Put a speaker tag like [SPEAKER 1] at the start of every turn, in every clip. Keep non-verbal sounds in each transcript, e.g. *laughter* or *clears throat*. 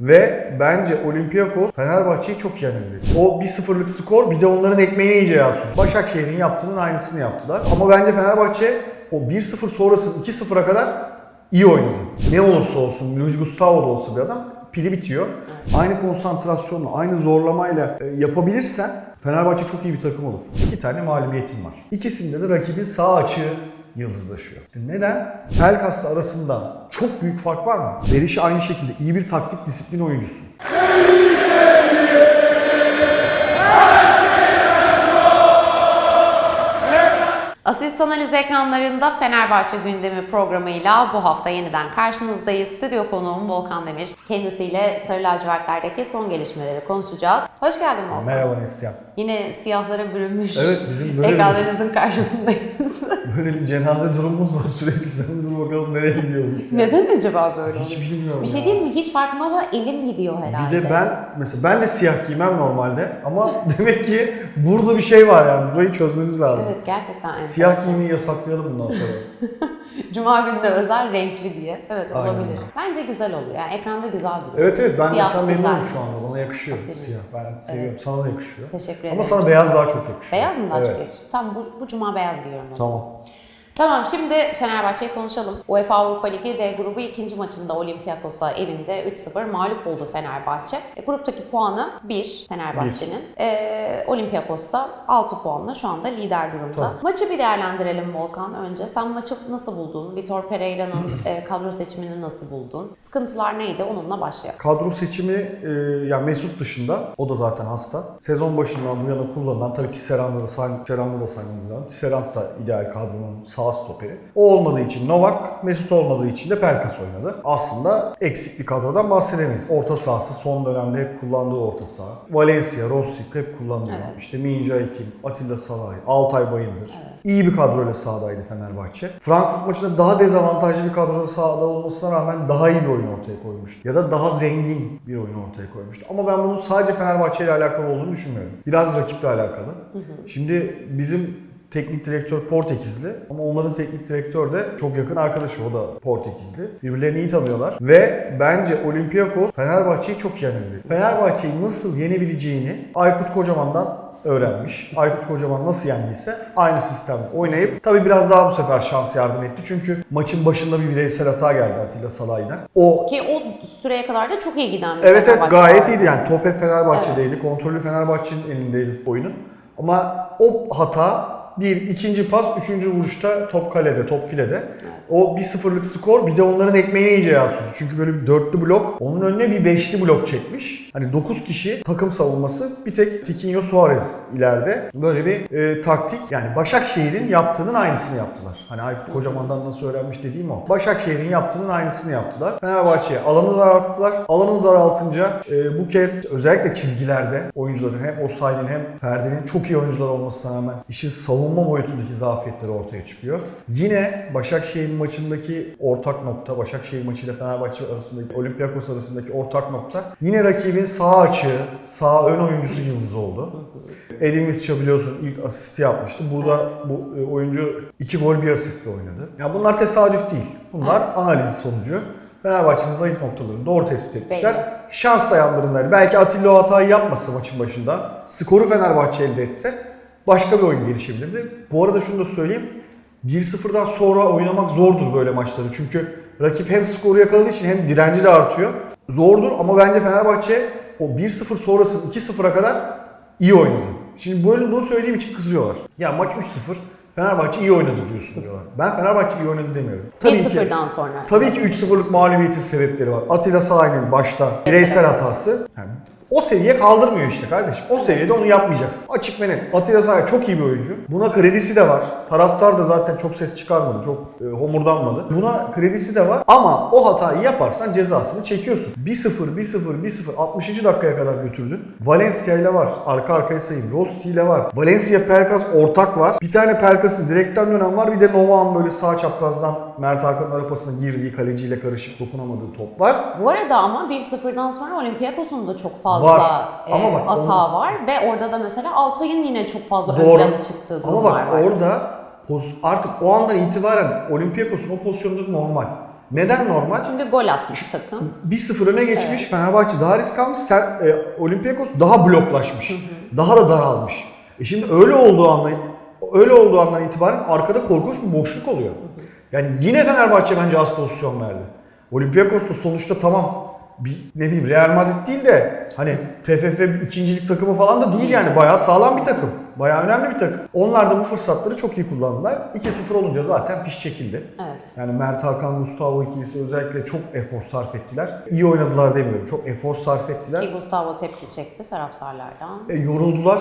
[SPEAKER 1] Ve bence Olympiakos Fenerbahçe'yi çok iyi analiz etti. O 1-0'lık skor bir de onların ekmeğine iyice yansıyor. Başakşehir'in yaptığının aynısını yaptılar. Ama bence Fenerbahçe o 1-0 sonrasının 2-0'a kadar iyi oynadı. Ne olursa olsun, Luis Gustavo da olsa bir adam pili bitiyor. Aynı konsantrasyonla, aynı zorlamayla e, yapabilirsen Fenerbahçe çok iyi bir takım olur. İki tane mağlubiyetim var. İkisinde de rakibin sağ açığı yıldızlaşıyor. Neden? Pelkas'la arasında çok büyük fark var mı? Berişi aynı şekilde iyi bir taktik disiplin oyuncusu.
[SPEAKER 2] Asist analiz ekranlarında Fenerbahçe gündemi programıyla bu hafta yeniden karşınızdayız. Stüdyo konuğum Volkan Demir. Kendisiyle Sarı Lacivertler'deki son gelişmeleri konuşacağız. Hoş geldin Volkan.
[SPEAKER 1] Merhaba Neslihan.
[SPEAKER 2] Yine siyahlara bürünmüş
[SPEAKER 1] Evet bizim
[SPEAKER 2] ekranlarınızın karşısındayız. *laughs*
[SPEAKER 1] böyle bir cenaze durumumuz var *laughs* sürekli. Sen dur bakalım nereye *laughs* gidiyormuş. ya.
[SPEAKER 2] Neden acaba böyle
[SPEAKER 1] Hiç bilmiyorum
[SPEAKER 2] Bir şey değil mi? Hiç farkında ama elim gidiyor herhalde.
[SPEAKER 1] Bir de ben mesela ben de siyah giymem normalde ama *laughs* demek ki burada bir şey var yani burayı çözmemiz lazım.
[SPEAKER 2] Evet gerçekten.
[SPEAKER 1] Siyah giymeyi yasaklayalım bundan sonra. *laughs*
[SPEAKER 2] Cuma günü de özel renkli diye. Evet
[SPEAKER 1] Aynen.
[SPEAKER 2] olabilir. Bence güzel oluyor. Yani ekranda güzel duruyor.
[SPEAKER 1] evet evet ben
[SPEAKER 2] Siyah
[SPEAKER 1] mesela memnunum şu anda bana yakışıyor
[SPEAKER 2] Asil.
[SPEAKER 1] siyah ben seviyorum sana da yakışıyor.
[SPEAKER 2] Teşekkür ederim.
[SPEAKER 1] Ama sana beyaz daha çok yakışıyor.
[SPEAKER 2] Beyaz mı daha
[SPEAKER 1] evet.
[SPEAKER 2] çok yakışıyor? Tamam bu, bu cuma beyaz giyiyorum o zaman.
[SPEAKER 1] Tamam.
[SPEAKER 2] Tamam şimdi Fenerbahçe'yi konuşalım. UEFA Avrupa Ligi D grubu ikinci maçında Olympiakos'a evinde 3-0 mağlup oldu Fenerbahçe. E, gruptaki puanı 1 Fenerbahçe'nin. E, Olympiakos'ta 6 puanla şu anda lider durumda.
[SPEAKER 1] Tabii.
[SPEAKER 2] Maçı bir değerlendirelim Volkan önce. Sen maçı nasıl buldun? Vitor Pereira'nın *clears throat* e, kadro seçimini nasıl buldun? Sıkıntılar neydi? Onunla başlayalım.
[SPEAKER 1] Kadro seçimi e, yani Mesut dışında o da zaten hasta. Sezon başından bu yana kullanılan tabii say Tisserand'da da saymamız lazım. Tisserand da ideal kadronun sağ stoperi. O olmadığı için Novak, Mesut olmadığı için de Pelkas oynadı. Aslında eksik bir kadrodan bahsedemeyiz. Orta sahası son dönemde hep kullandığı orta saha. Valencia, Rossi hep kullanıyor.
[SPEAKER 2] Evet.
[SPEAKER 1] İşte Minja Ekim, Atilla Salay, Altay Bayındır. İyi bir kadroyla sahadaydı Fenerbahçe. Frankfurt maçında daha dezavantajlı bir kadroda sahada olmasına rağmen daha iyi bir oyun ortaya koymuştu. Ya da daha zengin bir oyun ortaya koymuştu. Ama ben bunun sadece Fenerbahçe ile alakalı olduğunu düşünmüyorum. Biraz rakiple alakalı. Şimdi bizim teknik direktör Portekizli ama onların teknik direktör de çok yakın arkadaşı o da Portekizli. Birbirlerini iyi tanıyorlar ve bence Olympiakos Fenerbahçe'yi çok iyi analiz. Fenerbahçe'yi nasıl yenebileceğini Aykut Kocaman'dan öğrenmiş. Aykut Kocaman nasıl yendiyse aynı sistemle oynayıp tabii biraz daha bu sefer şans yardım etti. Çünkü maçın başında bir bireysel hata geldi Atilla Salay'dan. O
[SPEAKER 2] Ki o süreye kadar da çok iyi giden bir
[SPEAKER 1] Evet evet gayet
[SPEAKER 2] vardı.
[SPEAKER 1] iyiydi yani top hep Fenerbahçe'deydi. Kontrolü Fenerbahçe'nin elindeydi oyunun. Ama o hata bir, ikinci pas, üçüncü vuruşta top kalede, top filede. O bir sıfırlık skor bir de onların ekmeğine iyice yansıyor. Çünkü böyle bir dörtlü blok, onun önüne bir beşli blok çekmiş. Hani 9 kişi takım savunması, bir tek Tiquinho Suarez ileride. Böyle bir e, taktik. Yani Başakşehir'in yaptığının aynısını yaptılar. Hani Aykut Kocaman'dan nasıl öğrenmiş dediğim o. Başakşehir'in yaptığının aynısını yaptılar. Fenerbahçe'ye alanı daralttılar. Alanı daraltınca e, bu kez özellikle çizgilerde oyuncuların hem Osayi'nin hem Ferdi'nin çok iyi oyuncular olmasına rağmen işin savunma boyutundaki zafiyetleri ortaya çıkıyor. Yine Başakşehir'in maçındaki ortak nokta, Başakşehir maçıyla Fenerbahçe arasındaki, Olympiakos arasındaki ortak nokta yine rakibin sağ açığı, sağ ön oyuncusu yıldız oldu. Visca biliyorsun ilk asisti yapmıştı. Burada bu e, oyuncu iki gol bir asistle oynadı. Ya bunlar tesadüf değil. Bunlar
[SPEAKER 2] Evet.
[SPEAKER 1] analiz sonucu. Fenerbahçe'nin zayıf noktalarını doğru tespit etmişler.
[SPEAKER 2] Belli.
[SPEAKER 1] Şans da yanlarındaydı. Belki Atilla o hatayı yapmasa maçın başında, skoru Fenerbahçe elde etse başka bir oyun gelişebilirdi. Bu arada şunu da söyleyeyim. 1-0'dan sonra oynamak zordur böyle maçları. Çünkü rakip hem skoru yakaladığı için hem direnci de artıyor. Zordur ama bence Fenerbahçe o 1-0 sonrasının 2-0'a kadar iyi oynadı. Şimdi böyle bunu söylediğim için kızıyorlar. Ya maç 3-0 Fenerbahçe iyi oynadı diyorsun diyorlar. Ben Fenerbahçe iyi oynadı demiyorum. Tabii ki
[SPEAKER 2] 1-0'dan sonra.
[SPEAKER 1] Tabii ki 3-0'lık mağlubiyetin sebepleri var. Atilla Salay'ın başta bireysel hatası. Yani o seviye kaldırmıyor işte kardeşim. O seviyede onu yapmayacaksın. Açık ve net. Atilla Salay çok iyi bir oyuncu. Buna kredisi de var. Taraftar da zaten çok ses çıkarmadı. Çok e, homurdanmadı. Buna kredisi de var. Ama o hatayı yaparsan cezasını çekiyorsun. 1-0, 1-0, 1-0 60. dakikaya kadar götürdün. Valencia ile var. Arka arkaya sayayım. Rossi ile var. Valencia Pelkas ortak var. Bir tane Pelkas'ın direkten dönen var. Bir de Novak'ın böyle sağ çaprazdan Mert Hakan'ın arapasına girdiği kaleciyle karışık dokunamadığı top var.
[SPEAKER 2] Bu arada ama 1-0'dan sonra Olympiakos'un da çok fazla
[SPEAKER 1] Var.
[SPEAKER 2] e,
[SPEAKER 1] Ama bak,
[SPEAKER 2] hata var ve orada da mesela Altay'ın yine çok fazla ön
[SPEAKER 1] Doğru.
[SPEAKER 2] plana çıktığı
[SPEAKER 1] Ama
[SPEAKER 2] durumlar
[SPEAKER 1] bak
[SPEAKER 2] var.
[SPEAKER 1] orada artık o andan itibaren Olympiakos'un o pozisyonunda normal. Neden normal?
[SPEAKER 2] Çünkü gol atmış takım.
[SPEAKER 1] 1-0 öne geçmiş. Fenerbahçe daha risk almış. Sen, e, Olympiakos daha bloklaşmış. Daha da daralmış. E şimdi öyle olduğu andan öyle olduğu andan itibaren arkada korkunç bir boşluk oluyor. Yani yine Fenerbahçe bence az pozisyon verdi. Olympiakos da sonuçta tamam bir ne bileyim Real Madrid değil de hani TFF ikincilik takımı falan da değil yani bayağı sağlam bir takım. Bayağı önemli bir takım. Onlar da bu fırsatları çok iyi kullandılar. 2-0 olunca zaten fiş çekildi.
[SPEAKER 2] Evet.
[SPEAKER 1] Yani Mert Hakan, Gustavo ikilisi özellikle çok efor sarf ettiler. İyi oynadılar demiyorum. Çok efor sarf ettiler.
[SPEAKER 2] Ki Gustavo tepki çekti taraftarlardan.
[SPEAKER 1] E, yoruldular.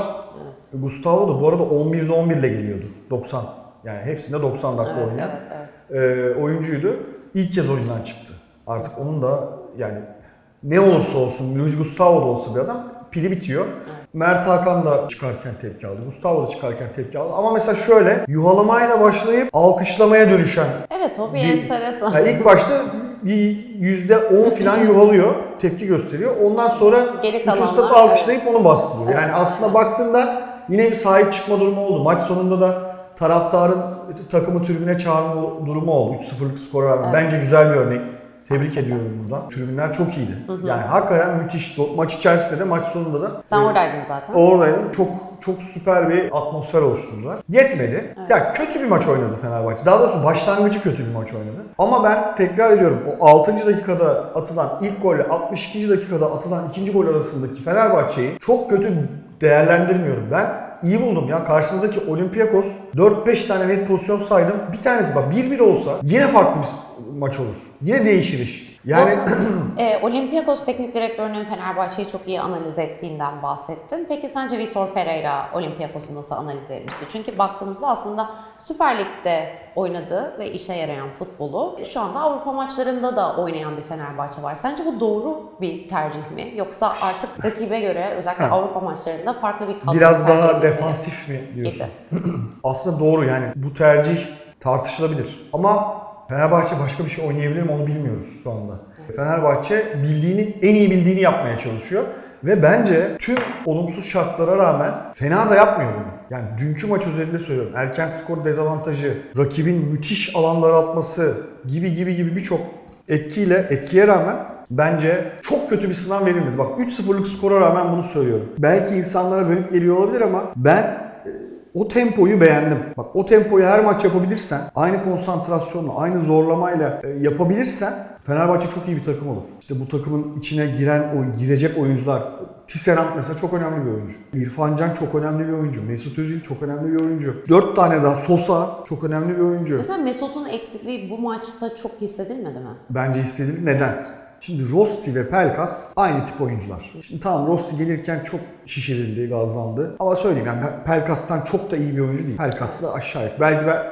[SPEAKER 1] Gustavo da bu arada 11'de 11 ile geliyordu. 90. Yani hepsinde 90 dakika
[SPEAKER 2] Evet,
[SPEAKER 1] oynayan
[SPEAKER 2] evet, evet.
[SPEAKER 1] E, oyuncuydu. İlk kez oyundan çıktı. Artık onun da yani ne olursa olsun Luis Gustavo da olsa bir adam pili bitiyor. Mert Hakan da çıkarken tepki aldı. Gustavo da çıkarken tepki aldı. Ama mesela şöyle yuhalamayla başlayıp alkışlamaya dönüşen
[SPEAKER 2] Evet o bir,
[SPEAKER 1] Bir-
[SPEAKER 2] enteresan.
[SPEAKER 1] yani ilk başta bir yüzde on falan yuhalıyor, tepki gösteriyor. Ondan sonra
[SPEAKER 2] Geri kalanlar,
[SPEAKER 1] alkışlayıp onu bastırıyor. Yani aslında baktığında yine bir sahip çıkma durumu oldu. Maç sonunda da taraftarın takımı tribüne çağırma durumu oldu. 3-0'lık skora rağmen.
[SPEAKER 2] Evet.
[SPEAKER 1] Bence güzel bir örnek. Tebrik ediyorum buradan. Tribünler çok iyiydi. Yani hakikaten müthiş. Maç içerisinde de maç sonunda da
[SPEAKER 2] Sen
[SPEAKER 1] e,
[SPEAKER 2] oradaydın zaten.
[SPEAKER 1] Oradaydım. Çok çok süper bir atmosfer oluşturdular. Yetmedi. Ya kötü bir maç oynadı Fenerbahçe. Daha doğrusu başlangıcı kötü bir maç oynadı. Ama ben tekrar ediyorum o 6. dakikada atılan ilk golle 62. dakikada atılan ikinci gol arasındaki Fenerbahçe'yi çok kötü değerlendirmiyorum. Ben iyi buldum ya. Karşınızdaki Olympiakos 4-5 tane net pozisyon saydım. Bir tanesi bak 1-1 olsa yine farklı bir maç olur. Yine değişir iş. Yani *clears throat*
[SPEAKER 2] E, Olympiakos teknik direktörünün Fenerbahçe'yi çok iyi analiz ettiğinden bahsettin. Peki sence Vitor Pereira Olympiakos'u nasıl analiz etmişti? Çünkü baktığımızda aslında Süper Lig'de oynadığı ve işe yarayan futbolu şu anda Avrupa maçlarında da oynayan bir Fenerbahçe var. Sence bu doğru bir tercih mi? Yoksa artık rakibe göre özellikle
[SPEAKER 1] Ha.
[SPEAKER 2] Avrupa maçlarında farklı bir kadro
[SPEAKER 1] biraz daha defansif mi diyorsun?
[SPEAKER 2] gibi. *clears throat*
[SPEAKER 1] Aslında doğru yani bu tercih tartışılabilir. Ama Fenerbahçe başka bir şey oynayabilir mi onu bilmiyoruz şu anda. Fenerbahçe bildiğini, en iyi bildiğini yapmaya çalışıyor. Ve bence tüm olumsuz şartlara rağmen fena da yapmıyor bunu. Yani dünkü maç özelinde söylüyorum. Erken skor dezavantajı, rakibin müthiş alan daraltması gibi gibi gibi birçok etkiyle, etkiye rağmen bence çok kötü bir sınav verilmedi. Bak 3-0'lık skora rağmen bunu söylüyorum. Belki insanlara bölük geliyor olabilir ama ben o tempoyu beğendim. Bak o tempoyu her maç yapabilirsen, aynı konsantrasyonla, aynı zorlamayla e, yapabilirsen Fenerbahçe çok iyi bir takım olur. İşte bu takımın içine giren, o girecek oyuncular. Tisserand mesela çok önemli bir oyuncu. İrfan Can çok önemli bir oyuncu. Mesut Özil çok önemli bir oyuncu. Dört tane daha Sosa çok önemli bir oyuncu.
[SPEAKER 2] Mesela Mesut'un eksikliği bu maçta çok hissedilmedi mi?
[SPEAKER 1] Bence hissedilir. Neden? Şimdi Rossi ve Pelkas aynı tip oyuncular. Şimdi tamam Rossi gelirken çok şişirildi, gazlandı. Ama söyleyeyim yani Pelkas'tan çok da iyi bir oyuncu değil. Pelkas da aşağı yukarı. Belki ben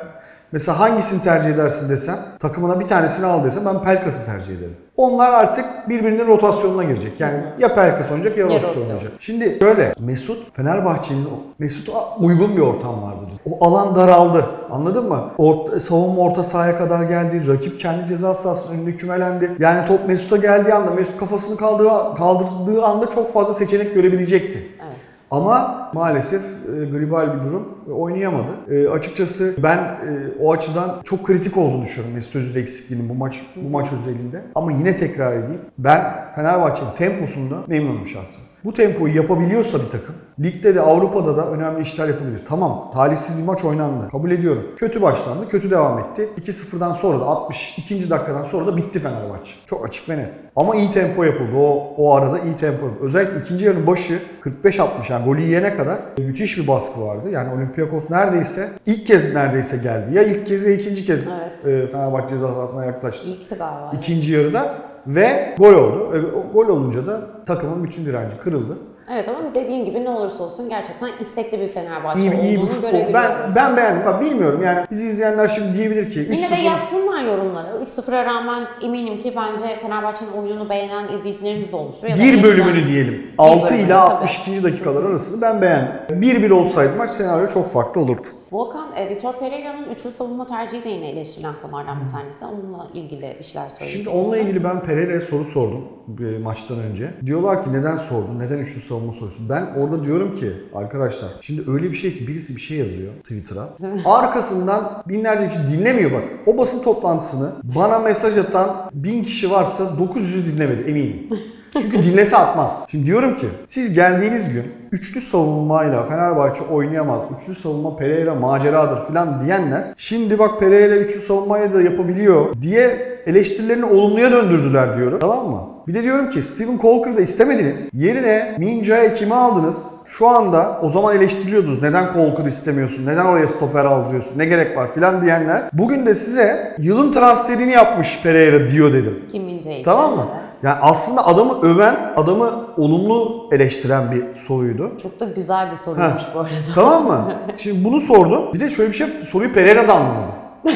[SPEAKER 1] mesela hangisini tercih edersin desem, takımına bir tanesini al desem ben Pelkas'ı tercih ederim. Onlar artık birbirinin rotasyonuna girecek. Yani ya Pelkas oynayacak ya Rossi oynayacak. Şimdi şöyle Mesut Fenerbahçe'nin Mesut'a uygun bir ortam vardı. O alan daraldı. Anladın mı? Orta, savunma orta sahaya kadar geldi. Rakip kendi ceza sahasının önünde kümelendi. Yani top Mesut'a geldiği anda Mesut kafasını kaldığı, kaldırdığı anda çok fazla seçenek görebilecekti.
[SPEAKER 2] Evet.
[SPEAKER 1] Ama maalesef e, gribal bir durum oynayamadı. E, açıkçası ben e, o açıdan çok kritik olduğunu düşünüyorum Mesut Özil eksikliğinin bu maç bu maç özelinde. Ama yine tekrar edeyim. Ben Fenerbahçe'nin temposunda memnunum şahsen. Bu tempoyu yapabiliyorsa bir takım, ligde de Avrupa'da da önemli işler yapabilir. Tamam, talihsiz bir maç oynandı. Kabul ediyorum. Kötü başlandı, kötü devam etti. 2-0'dan sonra da 62. dakikadan sonra da bitti Fenerbahçe. Çok açık ve net. Ama iyi tempo yapıldı. O, o arada iyi tempo yapıldı. Özellikle ikinci yarının başı 45-60 yani golü yiyene kadar müthiş bir baskı vardı. Yani Olympiakos neredeyse ilk kez neredeyse geldi. Ya ilk kez ya ikinci kez
[SPEAKER 2] Evet.
[SPEAKER 1] e, Fenerbahçe ceza sahasına yaklaştı.
[SPEAKER 2] İlkti galiba.
[SPEAKER 1] İkinci yarıda ve gol oldu. E, gol olunca da takımın bütün direnci kırıldı.
[SPEAKER 2] Evet ama dediğin gibi ne olursa olsun gerçekten istekli bir Fenerbahçe
[SPEAKER 1] İyi, iyi bir
[SPEAKER 2] olduğunu
[SPEAKER 1] futbol.
[SPEAKER 2] görebiliyorum.
[SPEAKER 1] Ben, ben beğendim. Bak bilmiyorum yani bizi izleyenler şimdi diyebilir ki
[SPEAKER 2] Yine de
[SPEAKER 1] 3-0
[SPEAKER 2] yazsınlar yorumlara. 3-0'a rağmen eminim ki bence Fenerbahçe'nin oyununu beğenen izleyicilerimiz de olmuştur. Ya da
[SPEAKER 1] bir bölümünü diyelim. 6
[SPEAKER 2] bölümünü,
[SPEAKER 1] ile
[SPEAKER 2] tabii.
[SPEAKER 1] 62. dakikalar arasını ben beğendim. 1-1 olsaydı maç senaryo çok farklı olurdu.
[SPEAKER 2] Volkan, e, Vitor Pereira'nın üçlü savunma tercihi de yine eleştirilen konulardan bir tanesi. Onunla ilgili bir şeyler söyleyecek
[SPEAKER 1] Şimdi onunla
[SPEAKER 2] misin?
[SPEAKER 1] ilgili ben Pereira'ya soru sordum e, maçtan önce. Diyorlar ki neden sordun? Neden üçlü savunma sorusu. Ben orada diyorum ki arkadaşlar şimdi öyle bir şey ki birisi bir şey yazıyor Twitter'a. *laughs* Arkasından binlerce kişi dinlemiyor bak. O basın toplantısını bana mesaj atan bin kişi varsa 900'ü dinlemedi eminim. *laughs* Çünkü dinlese atmaz. Şimdi diyorum ki siz geldiğiniz gün üçlü savunmayla Fenerbahçe oynayamaz. Üçlü savunma Pereira maceradır falan diyenler şimdi bak Pereira üçlü savunmayı da yapabiliyor diye eleştirilerini olumluya döndürdüler diyorum. Tamam mı? Bir de diyorum ki Steven Colker'ı da istemediniz. Yerine Minja'ya kimi aldınız? Şu anda o zaman eleştiriyordunuz. Neden Colker istemiyorsun? Neden oraya stoper aldırıyorsun? Ne gerek var filan diyenler. Bugün de size yılın transferini yapmış Pereira diyor dedim.
[SPEAKER 2] Kim Min Jae için.
[SPEAKER 1] Tamam mı?
[SPEAKER 2] evet.
[SPEAKER 1] Yani aslında adamı öven, adamı olumlu eleştiren bir soruydu.
[SPEAKER 2] Çok da güzel bir soruymuş bu arada.
[SPEAKER 1] Tamam mı? *laughs* Şimdi bunu sordum. Bir de şöyle bir şey soruyu Pereira'dan anlamadı. *laughs*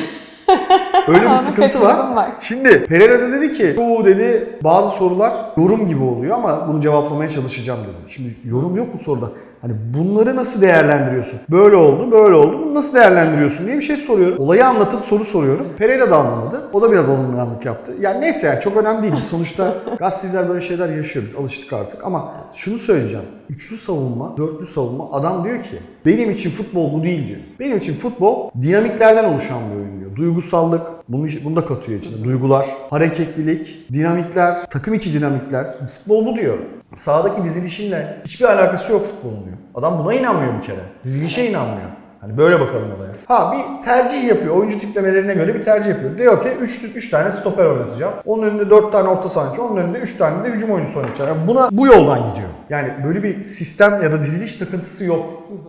[SPEAKER 1] Öyle bir sıkıntı var.
[SPEAKER 2] bak.
[SPEAKER 1] Şimdi Pereira da dedi ki çoğu dedi bazı sorular yorum gibi oluyor ama bunu cevaplamaya çalışacağım dedi. Şimdi yorum yok mu soruda? Hani bunları nasıl değerlendiriyorsun? Böyle oldu, böyle oldu. Bunu nasıl değerlendiriyorsun diye bir şey soruyorum. Olayı anlatıp soru soruyorum. Pereira da anlamadı. O da biraz alınganlık yaptı. Yani neyse yani çok önemli değil. Sonuçta *laughs* gazeteciler böyle şeyler yaşıyor. Biz alıştık artık. Ama şunu söyleyeceğim. Üçlü savunma, dörtlü savunma. Adam diyor ki benim için futbol bu değil diyor. Benim için futbol dinamiklerden oluşan bir oyun diyor. Duygusallık, bunu, bunu da katıyor içine. Duygular, hareketlilik, dinamikler, takım içi dinamikler. Futbol bu diyor. Sahadaki dizilişinle hiçbir alakası yok futbolun diyor. Adam buna inanmıyor bir kere. Dizilişe inanmıyor. Hani böyle bakalım olaya. Ha bir tercih yapıyor. Oyuncu tiplemelerine göre bir tercih yapıyor. Diyor ki 3 3 tane stoper oynatacağım. Onun önünde 4 tane orta saha oynatacağım. Onun önünde 3 tane de hücum oyuncusu oynatacağım. Yani buna bu yoldan gidiyor. Yani böyle bir sistem ya da diziliş takıntısı yok.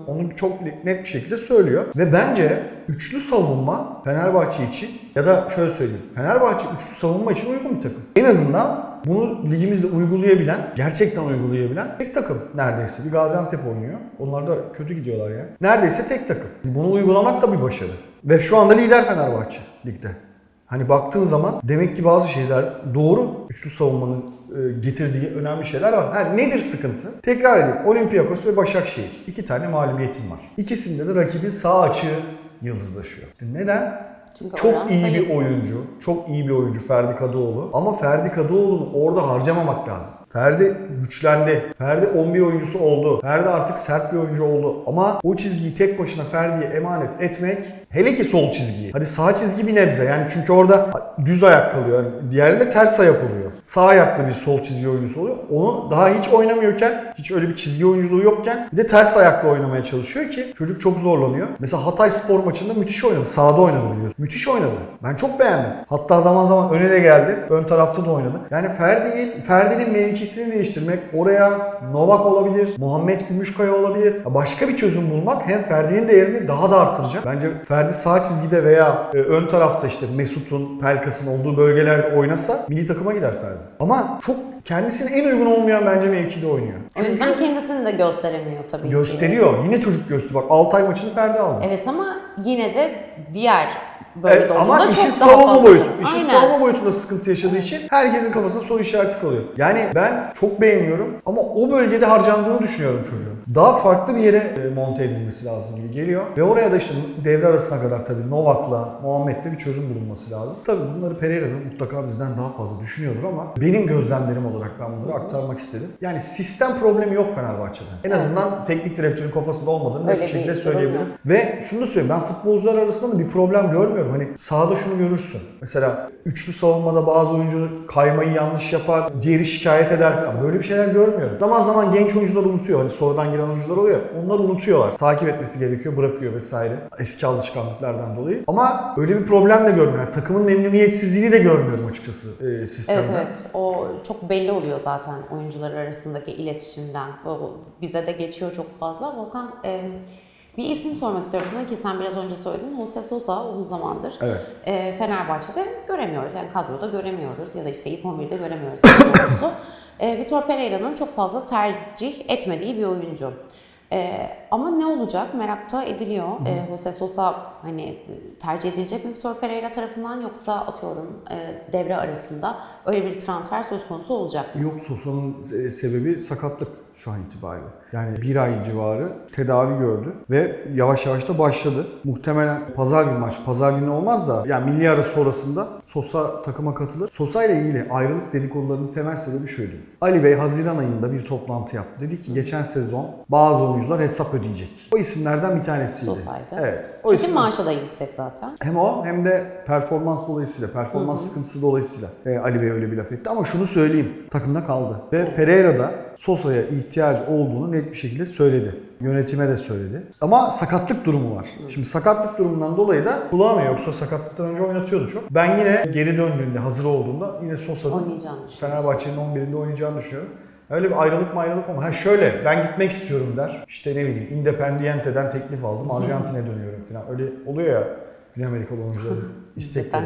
[SPEAKER 1] Onu çok net bir şekilde söylüyor. Ve bence üçlü savunma Fenerbahçe için ya da şöyle söyleyeyim. Fenerbahçe üçlü savunma için uygun bir takım. En azından bunu ligimizde uygulayabilen, gerçekten uygulayabilen tek takım neredeyse. Bir Gaziantep oynuyor. Onlar da kötü gidiyorlar ya. Neredeyse tek takım. Bunu uygulamak da bir başarı. Ve şu anda lider Fenerbahçe ligde. Hani baktığın zaman demek ki bazı şeyler doğru. Üçlü savunmanın e, getirdiği önemli şeyler var. Ha, nedir sıkıntı? Tekrar edeyim. Olympiakos ve Başakşehir. İki tane mağlubiyetim var. İkisinde de rakibin sağ açığı yıldızlaşıyor. Neden?
[SPEAKER 2] Çünkü
[SPEAKER 1] Çok iyi bir oyuncu. Çok iyi bir oyuncu Ferdi Kadıoğlu. Ama Ferdi Kadıoğlu'nu orada harcamamak lazım. Ferdi güçlendi. Ferdi 11 oyuncusu oldu. Ferdi artık sert bir oyuncu oldu. Ama o çizgiyi tek başına Ferdi'ye emanet etmek hele ki sol çizgiyi. Hadi sağ çizgi bir nebze. Yani çünkü orada düz ayak kalıyor. Yani diğerinde ters ayak oluyor. Sağ ayaklı bir sol çizgi oyuncusu oluyor. Onu daha hiç oynamıyorken, hiç öyle bir çizgi oyunculuğu yokken bir de ters ayakla oynamaya çalışıyor ki çocuk çok zorlanıyor. Mesela Hatay Spor maçında müthiş oynadı. Sağda oynadı biliyorsun. Müthiş oynadı. Ben çok beğendim. Hatta zaman zaman öne de geldi. Ön tarafta da oynadı. Yani Ferdi'nin Ferdi'nin mevkisini değiştirmek, oraya Novak olabilir, Muhammed Gümüşkaya olabilir. Başka bir çözüm bulmak hem Ferdi'nin değerini daha da arttıracak. Bence Ferdi sağ çizgide veya e, ön tarafta işte Mesut'un, Pelkas'ın olduğu bölgelerde oynasa milli takıma gider Ferdi. Ama çok kendisine en uygun olmayan bence mevkide oynuyor.
[SPEAKER 2] O yüzden kendisini de gösteremiyor tabii ki.
[SPEAKER 1] Gösteriyor. Yine çocuk gösteriyor. Bak Altay maçını Ferdi aldı.
[SPEAKER 2] Evet ama yine de diğer böyle
[SPEAKER 1] Evet, ama
[SPEAKER 2] çok
[SPEAKER 1] işin
[SPEAKER 2] daha
[SPEAKER 1] savunma
[SPEAKER 2] fazla.
[SPEAKER 1] boyutu. İşin
[SPEAKER 2] Aynen.
[SPEAKER 1] savunma boyutunda sıkıntı yaşadığı için herkesin kafasında soru işareti kalıyor. Yani ben çok beğeniyorum ama o bölgede harcandığını düşünüyorum çocuğun. Daha farklı bir yere e, monte edilmesi lazım gibi geliyor. Ve oraya da işte devre arasına kadar tabii Novak'la, Muhammed'le bir çözüm bulunması lazım. Tabii bunları Pereira'nın mutlaka bizden daha fazla düşünüyordur ama benim gözlemlerim olarak ben bunları aktarmak istedim. Yani sistem problemi yok Fenerbahçe'de. En
[SPEAKER 2] Evet.
[SPEAKER 1] azından teknik direktörün kafasında olmadığını net bir şekilde söyleyebilirim. Ve şunu da söyleyeyim ben futbolcular arasında da bir problem görmüyorum. Hani sahada şunu görürsün. Mesela üçlü savunmada bazı oyuncu kaymayı yanlış yapar, diğeri şikayet eder falan. Böyle bir şeyler görmüyorum. Zaman zaman genç oyuncular unutuyor. Hani sonradan giren oyuncular oluyor. Onlar unutuyorlar. Takip etmesi gerekiyor, bırakıyor vesaire. Eski alışkanlıklardan dolayı. Ama öyle bir problem de görmüyorum. Yani takımın memnuniyetsizliğini de görmüyorum açıkçası e, sistemde.
[SPEAKER 2] Evet evet o çok belli oluyor zaten oyuncular arasındaki iletişimden. O bize de geçiyor çok fazla. Volkan e, bir isim sormak istiyorum sana ki sen biraz önce söyledin. Jose Sosa uzun zamandır
[SPEAKER 1] Evet.
[SPEAKER 2] e, Fenerbahçe'de göremiyoruz. Yani kadroda göremiyoruz ya da işte ilk 11'de göremiyoruz *laughs* e, Vitor Pereira'nın çok fazla tercih etmediği bir oyuncu. E, ama ne olacak merakta ediliyor. E, Jose Sosa hani tercih edilecek mi Vitor Pereira tarafından yoksa atıyorum e, devre arasında öyle bir transfer söz konusu olacak mı?
[SPEAKER 1] Yok Sosa'nın e, sebebi sakatlık. Şu an itibariyle. Yani bir ay civarı tedavi gördü ve yavaş yavaş da başladı. Muhtemelen pazar günü maç, pazar günü olmaz da yani milli ara sonrasında Sosa takıma katılır. Sosa ile ilgili ayrılık dedikodularının temel sebebi şuydu. Ali Bey Haziran ayında bir toplantı yaptı. Dedi ki geçen sezon bazı oyuncular hesap ödeyecek. O isimlerden bir tanesiydi.
[SPEAKER 2] Sosa'ydı.
[SPEAKER 1] Evet. O
[SPEAKER 2] Çünkü
[SPEAKER 1] isim-
[SPEAKER 2] maaşı da yüksek zaten.
[SPEAKER 1] hem o hem de performans dolayısıyla, performans sıkıntısı dolayısıyla e, Ali Bey öyle bir laf etti. Ama şunu söyleyeyim, takımda kaldı. Ve Pereira da Sosa'ya ihtiyacı olduğunu net bir şekilde söyledi. Yönetime de söyledi. Ama sakatlık durumu var. Şimdi sakatlık durumundan dolayı da kullanamıyor. Yoksa sakatlıktan önce oynatıyordu çok. Ben yine geri döndüğünde, hazır olduğunda yine Sosa'nın
[SPEAKER 2] Oynayacağını düşünüyorum.
[SPEAKER 1] Fenerbahçe'nin 11'inde oynayacağını düşünüyorum. Öyle bir ayrılık mı ayrılık mı? Ha şöyle ben gitmek istiyorum der. İşte ne bileyim Independiente'den teklif aldım. Arjantin'e dönüyorum falan. Öyle oluyor ya Güney Amerikalı *laughs* oyuncuların istekleri.
[SPEAKER 2] Ben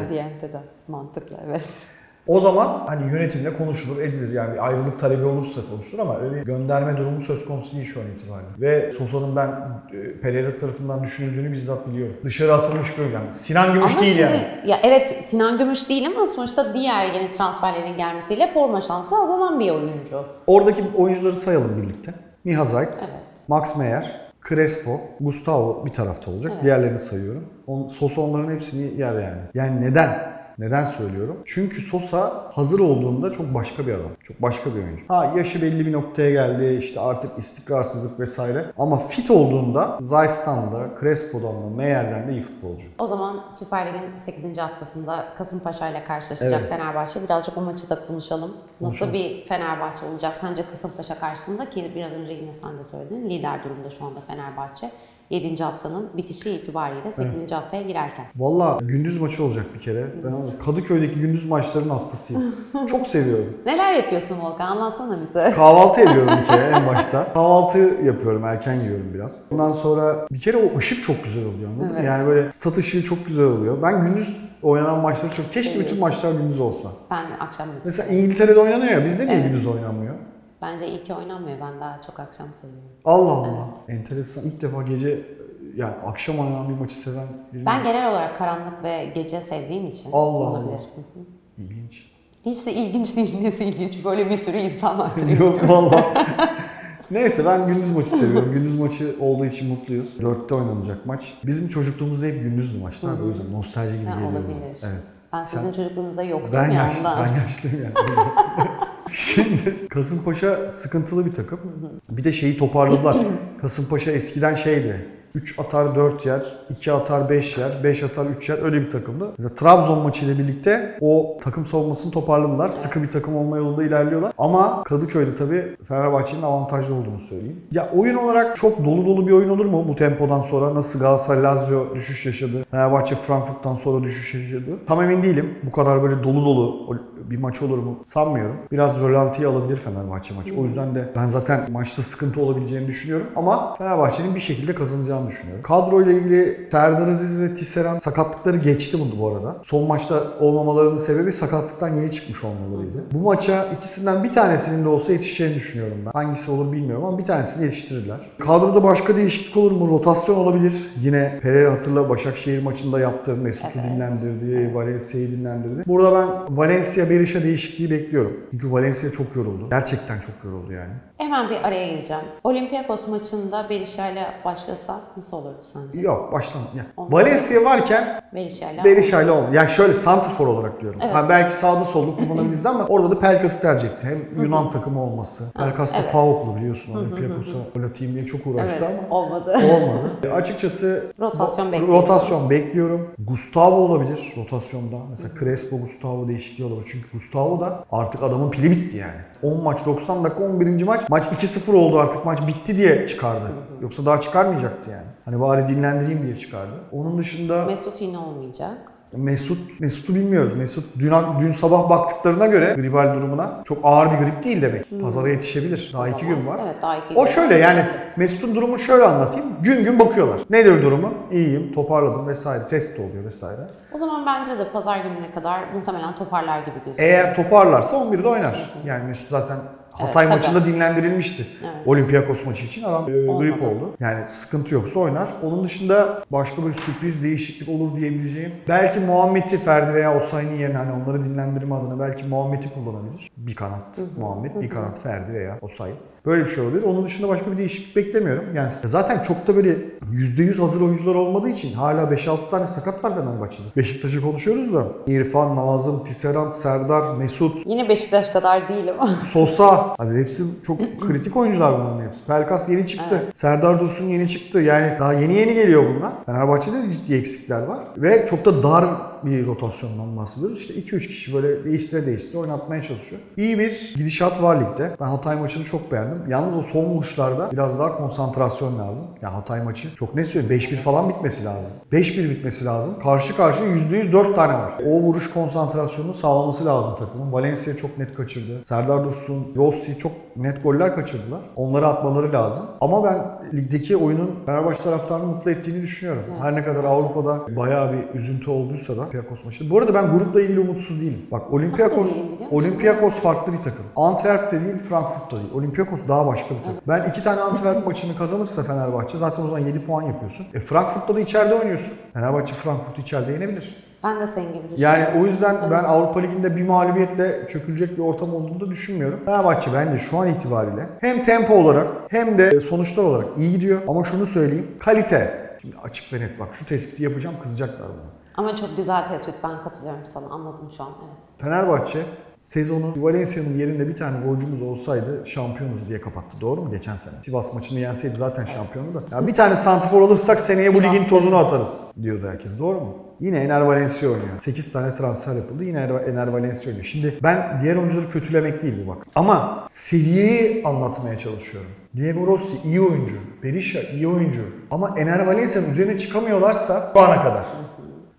[SPEAKER 2] mantıklı evet.
[SPEAKER 1] O zaman hani yönetimle konuşulur, edilir. Yani ayrılık talebi olursa konuşulur ama öyle bir gönderme durumu söz konusu değil şu an itibariyle. Ve Sosa'nın ben e, Pereira tarafından düşünüldüğünü bizzat biliyorum. Dışarı atılmış bir yani. Sinan Gümüş
[SPEAKER 2] Ama
[SPEAKER 1] değil
[SPEAKER 2] şimdi
[SPEAKER 1] yani.
[SPEAKER 2] ya evet Sinan Gümüş değil ama sonuçta diğer yeni transferlerin gelmesiyle forma şansı azalan bir oyuncu.
[SPEAKER 1] Oradaki oyuncuları sayalım birlikte. Miha Zayt,
[SPEAKER 2] Evet.
[SPEAKER 1] Max Meyer, Crespo, Gustavo bir tarafta olacak.
[SPEAKER 2] Evet.
[SPEAKER 1] Diğerlerini sayıyorum. On, Sosa onların hepsini yer yani. Yani neden? Neden söylüyorum? Çünkü Sosa hazır olduğunda çok başka bir adam. Çok başka bir oyuncu. Ha yaşı belli bir noktaya geldi. işte artık istikrarsızlık vesaire. Ama fit olduğunda Zayt'tan da, Crespo'dan da, Meyer'den de iyi futbolcu.
[SPEAKER 2] O zaman Süper Lig'in 8. haftasında Kasımpaşa ile karşılaşacak
[SPEAKER 1] Evet.
[SPEAKER 2] Fenerbahçe. Birazcık o maçı da konuşalım. Nasıl
[SPEAKER 1] Konuşalım.
[SPEAKER 2] bir Fenerbahçe olacak sence Kasımpaşa karşısında ki biraz önce yine sen de söyledin. Lider durumda şu anda Fenerbahçe. 7. haftanın bitişi itibariyle 8. haftaya girerken.
[SPEAKER 1] Valla gündüz maçı olacak bir kere. Ben Kadıköy'deki gündüz maçlarının hastasıyım. *laughs* çok seviyorum.
[SPEAKER 2] Neler yapıyorsun Volkan? Anlatsana bize.
[SPEAKER 1] Kahvaltı ediyorum bir kere en *laughs* başta. Kahvaltı yapıyorum, erken yiyorum biraz. Ondan sonra bir kere o ışık çok güzel oluyor anladın mı?
[SPEAKER 2] Evet.
[SPEAKER 1] Yani böyle stat ışığı çok güzel oluyor. Ben gündüz oynanan maçları çok... Keşke bütün maçlar gündüz olsa.
[SPEAKER 2] Ben akşam maçı
[SPEAKER 1] Mesela İngiltere'de oynanıyor ya, bizde niye
[SPEAKER 2] Evet.
[SPEAKER 1] gündüz oynanmıyor?
[SPEAKER 2] Bence iyi ki oynanmıyor. Ben daha çok akşam seviyorum.
[SPEAKER 1] Allah Allah. Enteresan. İlk defa gece yani akşam oynanan bir maçı seven biri
[SPEAKER 2] Ben genel olarak karanlık ve gece sevdiğim için
[SPEAKER 1] Allah
[SPEAKER 2] olabilir.
[SPEAKER 1] Allah.
[SPEAKER 2] Hı hı.
[SPEAKER 1] İlginç.
[SPEAKER 2] Hiç de ilginç değil. *laughs* Nesi ilginç? Böyle bir sürü insan vardır. *laughs*
[SPEAKER 1] Yok valla. Neyse ben gündüz maçı seviyorum. Gündüz maçı olduğu için mutluyuz. Dörtte oynanacak maç. Bizim çocukluğumuzda hep gündüzdü maçlar. O yüzden nostalji gibi
[SPEAKER 2] Ha,
[SPEAKER 1] geliyor. bana.
[SPEAKER 2] olabilir.
[SPEAKER 1] Evet.
[SPEAKER 2] Ben
[SPEAKER 1] Sen-
[SPEAKER 2] sizin çocukluğunuzda yoktum
[SPEAKER 1] Ben,
[SPEAKER 2] ya
[SPEAKER 1] yaşlı,
[SPEAKER 2] ondan.
[SPEAKER 1] ben yaşlıyım yani. *laughs* Şimdi Kasımpaşa sıkıntılı bir takım. Bir de şeyi toparladılar. Kasımpaşa eskiden şeydi. 3 atar 4 yer, 2 atar 5 yer, 5 atar 3 yer öyle bir takımdı. Mesela Trabzon maçıyla birlikte o takım savunmasını toparladılar. Sıkı bir takım olma yolunda ilerliyorlar. Ama Kadıköy'de tabii Fenerbahçe'nin avantajlı olduğunu söyleyeyim. Ya oyun olarak çok dolu dolu bir oyun olur mu bu tempodan sonra? Nasıl Galatasaray Lazio düşüş yaşadı? Fenerbahçe Frankfurt'tan sonra düşüş yaşadı. Tam emin değilim. Bu kadar böyle dolu dolu bir maç olur mu sanmıyorum. Biraz rölantiye alabilir Fenerbahçe maçı. O yüzden de ben zaten maçta sıkıntı olabileceğini düşünüyorum. Ama Fenerbahçe'nin bir şekilde kazanacağını düşünüyorum. Kadroyla ilgili Serdar Aziz ve Tisserand sakatlıkları geçti bunu bu arada. Son maçta olmamalarının sebebi sakatlıktan yeni çıkmış olmalarıydı. Bu maça ikisinden bir tanesinin de olsa yetişeceğini düşünüyorum ben. Hangisi olur bilmiyorum ama bir tanesini yetiştirirler. Kadroda başka değişiklik olur mu? Rotasyon olabilir. Yine Pereira hatırla Başakşehir maçında yaptığı Mesut'u
[SPEAKER 2] Evet.
[SPEAKER 1] dinlendirdi, Valencia'yı dinlendirdi. Burada ben Valencia Berisha değişikliği bekliyorum. Çünkü Valencia çok yoruldu. Gerçekten çok yoruldu yani.
[SPEAKER 2] Hemen bir araya gireceğim. Olympiakos maçında Berisha ile başlasa nasıl olurdu sence?
[SPEAKER 1] Yok başlama. Yani
[SPEAKER 2] Olmaz.
[SPEAKER 1] Valencia varken
[SPEAKER 2] Berisha ile.
[SPEAKER 1] Berisha ile oldu. Yani şöyle santrfor olarak diyorum.
[SPEAKER 2] Evet.
[SPEAKER 1] Ha, belki sağda solda kullanabilirdi ama orada da Pelkas'ı tercih etti. Hem Yunan takımı olması. Pelkas da
[SPEAKER 2] evet.
[SPEAKER 1] Pauklu biliyorsun. Olympiakos'a oynatayım diye çok uğraştı
[SPEAKER 2] Evet
[SPEAKER 1] ama
[SPEAKER 2] olmadı.
[SPEAKER 1] olmadı. *laughs* E, Açıkçası
[SPEAKER 2] Rotasyon bekliyorsun.
[SPEAKER 1] Rotasyon bekliyorum. Gustavo olabilir rotasyonda. Mesela Crespo Gustavo değişikliği olabilir. Çünkü Gustavo da artık adamın pili bitti yani. 10 maç 90 dakika 11. maç. Maç 2-0 oldu artık maç bitti diye çıkardı. Yoksa daha çıkarmayacaktı yani. Hani bari dinlendireyim diye çıkardı. Onun dışında
[SPEAKER 2] Mesut yine olmayacak.
[SPEAKER 1] Mesut Mesut'u bilmiyoruz. Mesut dün, dün sabah baktıklarına göre gribal durumuna çok ağır bir grip değil demek. Pazara yetişebilir. Daha iki gün var.
[SPEAKER 2] Evet daha iki
[SPEAKER 1] O
[SPEAKER 2] gün
[SPEAKER 1] şöyle
[SPEAKER 2] var.
[SPEAKER 1] yani Mesut'un durumunu şöyle anlatayım. Gün gün bakıyorlar. Nedir durumu? İyiyim, toparladım vesaire. Test de oluyor vesaire.
[SPEAKER 2] O zaman bence de pazar gününe kadar muhtemelen toparlar gibi gözüküyor.
[SPEAKER 1] Eğer toparlarsa 11'de oynar. Yani Mesut zaten Hatay
[SPEAKER 2] tabii.
[SPEAKER 1] maçında dinlendirilmişti.
[SPEAKER 2] Evet.
[SPEAKER 1] Olympiakos maçı için adam e, grip oldu. Yani sıkıntı yoksa oynar. Onun dışında başka bir sürpriz değişiklik olur diyebileceğim. Belki Muhammed'i Ferdi veya Osayi'nin yerine hani onları dinlendirme adına belki Muhammed'i kullanabilir. Bir kanat Muhammed, bir kanat Ferdi veya Osayi. Böyle bir şey olabilir. Onun dışında başka bir değişiklik beklemiyorum. Yani zaten çok da böyle %100 hazır oyuncular olmadığı için hala 5-6 tane sakat var Fenerbahçe'de. Beşiktaş'ı konuşuyoruz da İrfan, Nazım, Tisserand, Serdar, Mesut,
[SPEAKER 2] Yine Beşiktaş kadar değil ama. *laughs*
[SPEAKER 1] Sosa. Abi hepsi çok kritik oyuncular bunların hepsi. Pelkas yeni çıktı. Serdar Dursun yeni çıktı. Yani daha yeni yeni geliyor bunlar. Fenerbahçe'de de ciddi eksikler var. Ve çok da dar bir rotasyondan bahsediyoruz. İşte 2-3 kişi böyle değiştire değiştire oynatmaya çalışıyor. İyi bir gidişat var ligde. Ben Hatay maçını çok beğendim. Yalnız o son vuruşlarda biraz daha konsantrasyon lazım. Ya Hatay maçı çok ne söylüyor? 5-1 falan bitmesi lazım. 5-1 bitmesi lazım. Karşı karşıya %100 4 tane var. O vuruş konsantrasyonunu sağlaması lazım takımın. Valencia çok net kaçırdı. Serdar Dursun, Rossi çok net goller kaçırdılar. Onları atmaları lazım. Ama ben ligdeki oyunun Fenerbahçe taraftarını mutlu ettiğini düşünüyorum. Her ne kadar Avrupa'da bayağı bir üzüntü olduysa da Olympiakos maçı. Bu arada ben grupla ilgili umutsuz değilim. Bak Olympiakos,
[SPEAKER 2] Ben?
[SPEAKER 1] Olympiakos farklı bir takım. Antwerp de değil, Frankfurt da değil. Olympiakos daha başka bir takım. Ben iki tane Antwerp *laughs* maçını kazanırsa Fenerbahçe zaten o zaman 7 puan yapıyorsun. E Frankfurt'ta da içeride oynuyorsun. Fenerbahçe Frankfurt'u içeride yenebilir.
[SPEAKER 2] Ben de senin gibi düşünüyorum.
[SPEAKER 1] Yani o yüzden ben
[SPEAKER 2] Evet.
[SPEAKER 1] Avrupa Ligi'nde bir mağlubiyetle çökülecek bir ortam olduğunu da düşünmüyorum. Fenerbahçe bence şu an itibariyle hem tempo olarak hem de sonuçlar olarak iyi gidiyor. Ama şunu söyleyeyim. Kalite. Şimdi açık ve net bak şu tespiti yapacağım kızacaklar bana.
[SPEAKER 2] Ama çok güzel tespit ben katılıyorum sana anladım şu an evet.
[SPEAKER 1] Fenerbahçe sezonu Valencia'nın yerinde bir tane golcümüz olsaydı şampiyonuz diye kapattı. Doğru mu geçen sene? Sivas maçını yenseydi zaten şampiyonu da. Ya bir tane santifor alırsak seneye bu ligin tozunu atarız diyordu herkes. Doğru mu? Yine Ener Valencia oynuyor. 8 tane transfer yapıldı. Yine Ener Valencia oynuyor. Şimdi ben diğer oyuncuları kötülemek değil bu bak. Ama seviyeyi anlatmaya çalışıyorum. Diego Rossi iyi oyuncu. Berisha iyi oyuncu. Ama Ener Valencia'nın üzerine çıkamıyorlarsa bu ana kadar.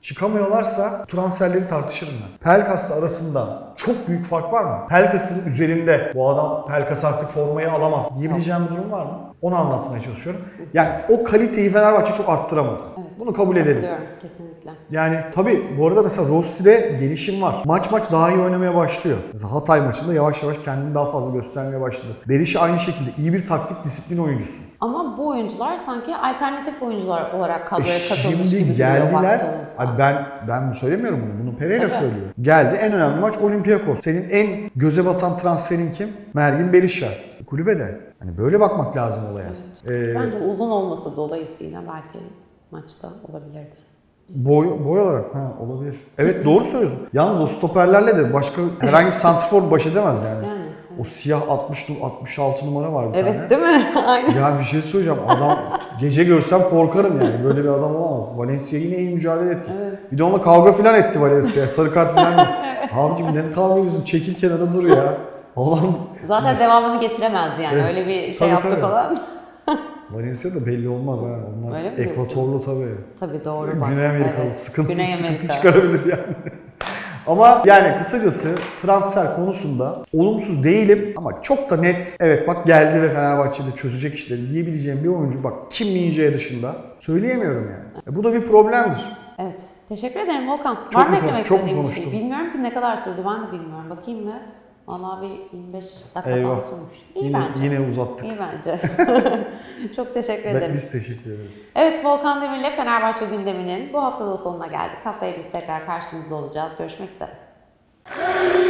[SPEAKER 1] Çıkamıyorlarsa transferleri tartışırım ben. Pelkas'la arasında çok büyük fark var mı? Pelkas'ın üzerinde bu adam Pelkas artık formayı alamaz diyebileceğim bir durum var mı? Onu anlatmaya çalışıyorum. Yani o kaliteyi Fenerbahçe çok arttıramadı.
[SPEAKER 2] Evet.
[SPEAKER 1] Bunu kabul edelim.
[SPEAKER 2] Katılıyorum kesinlikle.
[SPEAKER 1] Yani tabii bu arada mesela Rossi'de gelişim var. Maç maç daha iyi oynamaya başlıyor. Mesela Hatay maçında yavaş yavaş kendini daha fazla göstermeye başladı. Berisha aynı şekilde iyi bir taktik disiplin oyuncusu.
[SPEAKER 2] Ama bu oyuncular sanki alternatif oyuncular olarak
[SPEAKER 1] E
[SPEAKER 2] kadroya katılmış
[SPEAKER 1] şimdi
[SPEAKER 2] gibi
[SPEAKER 1] geldiler. Abi ben ben söylemiyorum bunu. Bunu Pereira
[SPEAKER 2] Tabii.
[SPEAKER 1] söylüyor. Geldi. En önemli maç Olympiakos. Senin en göze batan transferin kim? Mergin Berisha. Kulübede. Hani böyle bakmak lazım olaya.
[SPEAKER 2] Evet.
[SPEAKER 1] Ee,
[SPEAKER 2] Bence uzun olması dolayısıyla belki maçta olabilirdi.
[SPEAKER 1] Boy, boy olarak ha olabilir. Evet doğru söylüyorsun. Yalnız o stoperlerle de başka herhangi bir santrfor baş edemez yani.
[SPEAKER 2] Yani.
[SPEAKER 1] O siyah 60 nu- 66 numara var bir
[SPEAKER 2] Evet
[SPEAKER 1] tane.
[SPEAKER 2] değil mi? *laughs* Aynen.
[SPEAKER 1] Ya bir şey söyleyeceğim. Adam gece görsem korkarım yani. Böyle bir adam olamaz. Valencia yine iyi mücadele etti.
[SPEAKER 2] Evet.
[SPEAKER 1] Bir de onunla kavga falan etti Valencia. Sarı kart falan. *laughs* Abicim ne kavga ediyorsun? Çekil kenara dur ya. Allah'ım
[SPEAKER 2] Zaten devamını getiremezdi yani
[SPEAKER 1] Evet.
[SPEAKER 2] öyle bir şey
[SPEAKER 1] Tabii,
[SPEAKER 2] yaptı
[SPEAKER 1] tabii.
[SPEAKER 2] falan.
[SPEAKER 1] Valencia da belli olmaz ha. Onlar
[SPEAKER 2] Öyle mi
[SPEAKER 1] ekvatorlu tabii.
[SPEAKER 2] Tabii doğru bak.
[SPEAKER 1] Güney Amerikalı.
[SPEAKER 2] Evet.
[SPEAKER 1] Sıkıntı,
[SPEAKER 2] Güney
[SPEAKER 1] sıkıntı çıkarabilir yani. *laughs* Ama yani kısacası transfer konusunda olumsuz değilim ama çok da net evet bak geldi ve Fenerbahçe'de çözecek işleri diyebileceğim bir oyuncu bak Kim Min-jae dışında söyleyemiyorum yani. E, bu da bir problemdir.
[SPEAKER 2] Evet. Teşekkür ederim Volkan.
[SPEAKER 1] Çok
[SPEAKER 2] Var mı eklemek istediğin bir şey? Bilmiyorum ki ne kadar sürdü ben de bilmiyorum. Bakayım mı? Vallahi bir 25 dakika
[SPEAKER 1] Eyvah.
[SPEAKER 2] falan sürmüş. İyi
[SPEAKER 1] Yine,
[SPEAKER 2] bence.
[SPEAKER 1] yine uzattık.
[SPEAKER 2] İyi bence. *laughs* Çok teşekkür ederim.
[SPEAKER 1] Biz teşekkür ederiz.
[SPEAKER 2] Evet Volkan Demir'le Fenerbahçe gündeminin bu haftada sonuna geldik. Haftaya biz tekrar karşınızda olacağız. Görüşmek üzere.